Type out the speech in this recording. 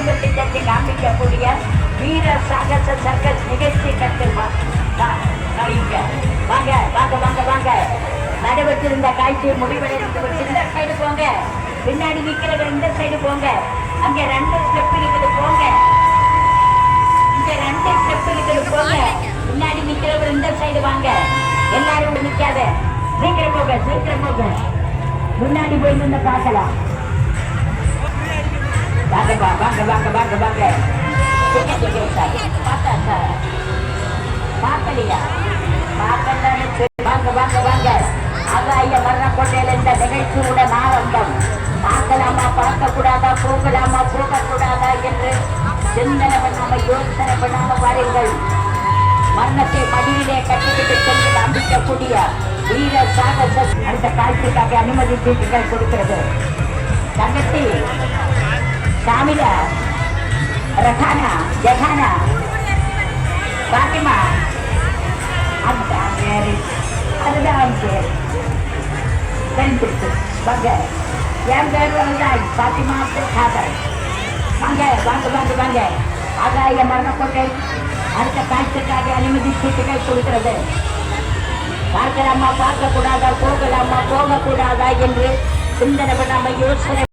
குடும்பத்தை தட்டி காண்பிக்கக்கூடிய வீர சாகச சர்க்கஸ் நிகழ்ச்சி கட்டு வாங்க வாங்க வாங்க வாங்க. நடைபெற்றிருந்த காட்சி முடிவடைந்து இந்த சைடு போங்க. பின்னாடி நிக்கிறவர் இந்த சைடு போங்க. அங்க ரெண்டு ஸ்டெப் இருக்குது. போங்க. இங்க ரெண்டு ஸ்டெப் இருக்குது. போங்க. பின்னாடி நிற்கிறவர் இந்த சைடு வாங்க. எல்லாரும் நிக்காத. சீக்கிரம் போங்க சீக்கிரம் போங்க. முன்னாடி போய் நின்று பார்க்கலாம். வாங்கப்பா வாங்க வாங்க வாங்க வாங்க டிக்கெட் டிக்கெட் சார் பார்த்தா சார் பார்க்கலையா பார்க்கலான்னு சொல்லி வாங்க வாங்க வாங்க ஆகாய மரணக்கோட்டையில இந்த நிகழ்ச்சியுடன் ஆரம்பம் பார்க்கலாமா பார்க்க கூடாதா போகலாமா போக கூடாதா என்று சிந்தனை பண்ணாம யோசனை பண்ணாம பாருங்கள் மரணத்தை மடியிலே கட்டிக்கிட்டு சென்று நம்பிக்கக்கூடிய வீர சாகச அடுத்த காட்சிக்காக அனுமதி சீட்டுகள் கொடுக்கிறது. தங்கச்சி ஷாமிலா ரஹானா ஜஹானா பாத்திமா அதுதான் பேரு அதுதான் பேர் தெரிஞ்சிருக்கு வாங்க என் பேர் வந்துதான் பாத்திமா அப்துல் வாங்க வாங்க வாங்க வாங்க ஆகாய மரணக்கோட்டை அடுத்த காட்சிக்காக அனுமதி சீட்டுகள் கொடுக்கிறது பார்க்கலாமா பார்க்க கூடாதா போகலாமா போக கூடாதா என்று சிந்தனை நம்ம யோசனை